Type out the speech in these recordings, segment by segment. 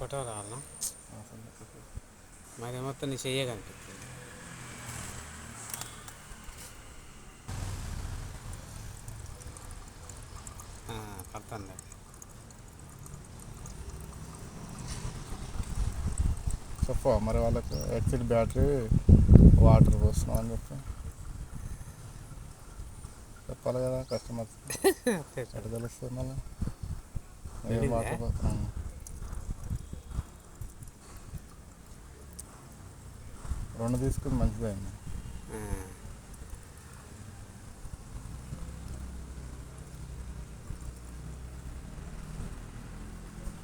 Photo లేదు. మరి మొత్తం నీ చెయ్యే కనిపిస్తుంది ఆ, పడుతుంది చెప్పు మరి వాళ్ళకి హెచ్డి బ్యాటరీ వాటర్ పోస్తున్నాం అని చెప్పి. చెప్పాలి కదా కస్టమర్స్ ఎట్లా తెలుస్తుంది మళ్ళీ? వాటర్ పోతున్నాం రెండు తీసుకుని మంచిదైంది.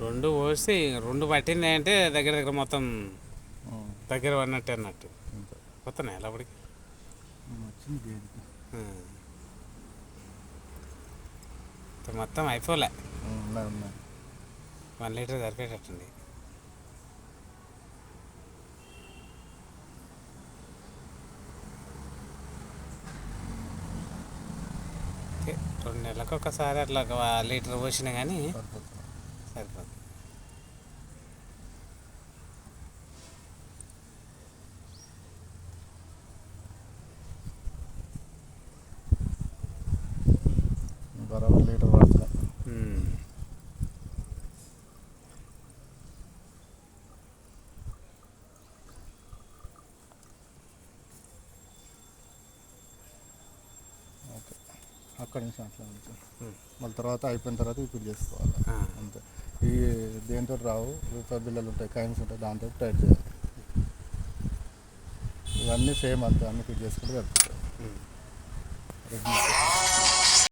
రెండు పోసి రెండు పట్టింది అంటే దగ్గర దగ్గర మొత్తం దగ్గర పడినట్టు అన్నట్టు. వస్తున్నాయి. ఇంత మొత్తం అయిపోలే వన్ లీటర్ సరిపోయేటట్టుంది ఓకే, రెండు నెలలకు ఒకసారి అట్లా ఒక లీటర్ పోసినా కానీ సరిపోతుంది సరిపోతుంది బరాబర్ లీటర్ అక్కడి నుంచి అట్లా నుంచి. మళ్ళీ తర్వాత అయిపోయిన తర్వాత ఇప్పుడు చేసుకోవాలి. అంతే. ఈ దేంతో రావు రూపాయి బిల్లలు ఉంటాయి కాయిన్స్ ఉంటాయి దాంతో టైట్ చేయాలి. ఇవన్నీ సేమ్ అంతే అన్ని ఫిట్ చేసుకుంటే సరిపోతాయి